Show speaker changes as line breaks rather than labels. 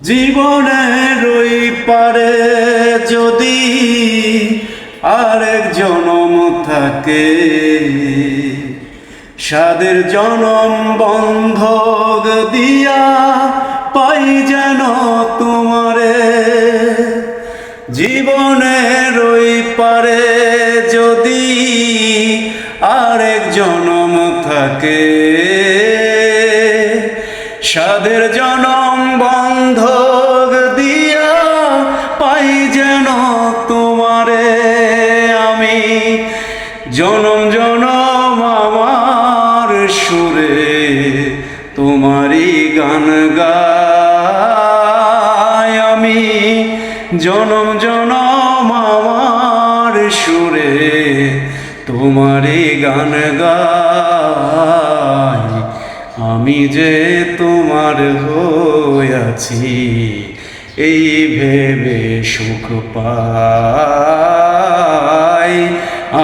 জীবনের ওই পারে যদি আরেক জনম থাকে সাদের জনম বন্ধক দিয়া পাই যেন তোমারে। জীবনের ওই পারে যদি আরেক জনম থাকে সাদের জনম জনম জনম আমার সুরে তোমারই গান গাই আমি। জনম জনম আমার সুরে তোমারই গান গাই। আমি যে তোমার হইয়াছি এই ভেবে সুখ পাই।